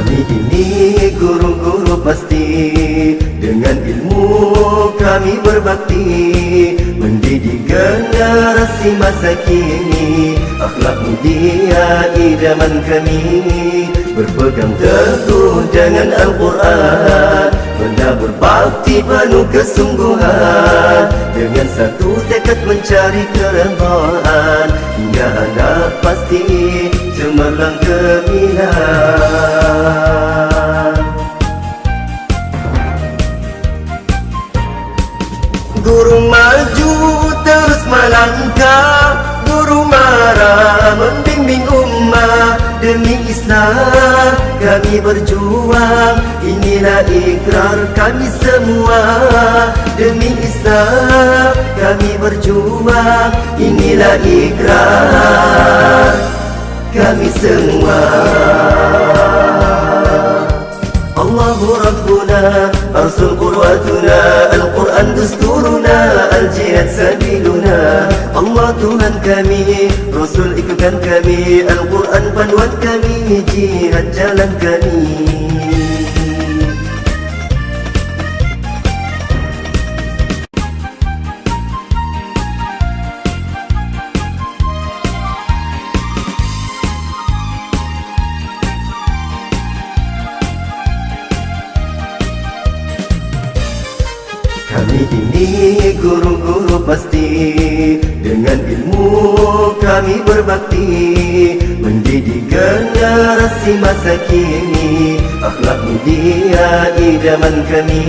Kami ini guru-guru pasti. Dengan ilmu kami berbakti. Mendidik generasi masa kini. Akhlak mulia idaman kami. Berpegang teguh dengan Al-Quran. Benda berbakti penuh kesungguhan. Dengan satu tekad mencari keredaan Hingga anak pasti cemerlang gemilang Guru maju terus melangkah. Guru marah membimbing ummah. Demi Islam kami berjuang. Inilah ikrar kami semua. Demi Islam kami berjuang. Inilah ikrar kami semua Allahu Rabbuna Arsul Qur'atuna Al-Quran Dusturuna Al-Jihad Sabiluna. Allah Tuhan kami Rasul ikutan kami Al-Quran panduan kami Jihad jalan kami Kami ini guru-guru pasti. Dengan ilmu kami berbakti. Mendidik generasi masa kini. Akhlak mulia idaman kami.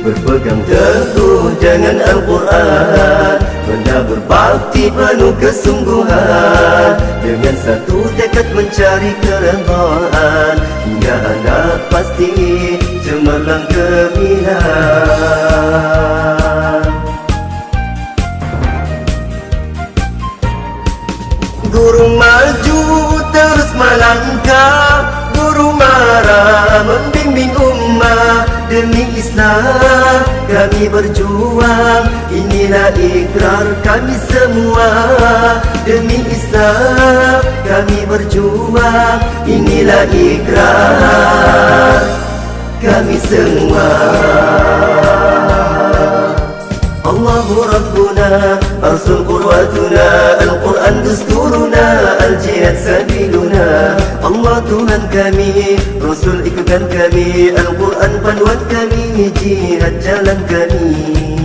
Berpegang teguh dengan Al-Quran. Benda berbakti penuh kesungguhan. Dengan satu tekad mencari keredaan melangkah Guru marah membimbing ummah Demi Islam. Kami berjuang Inilah ikrar kami semua. Demi Islam kami berjuang Inilah ikrar kami semua Arsul Qur'atuna Al-Quran Dusturuna Al-Jihad Sabiluna Allah Tuhan kami Rasul ikutan kami Al-Quran panduan kami Jihad jalan kami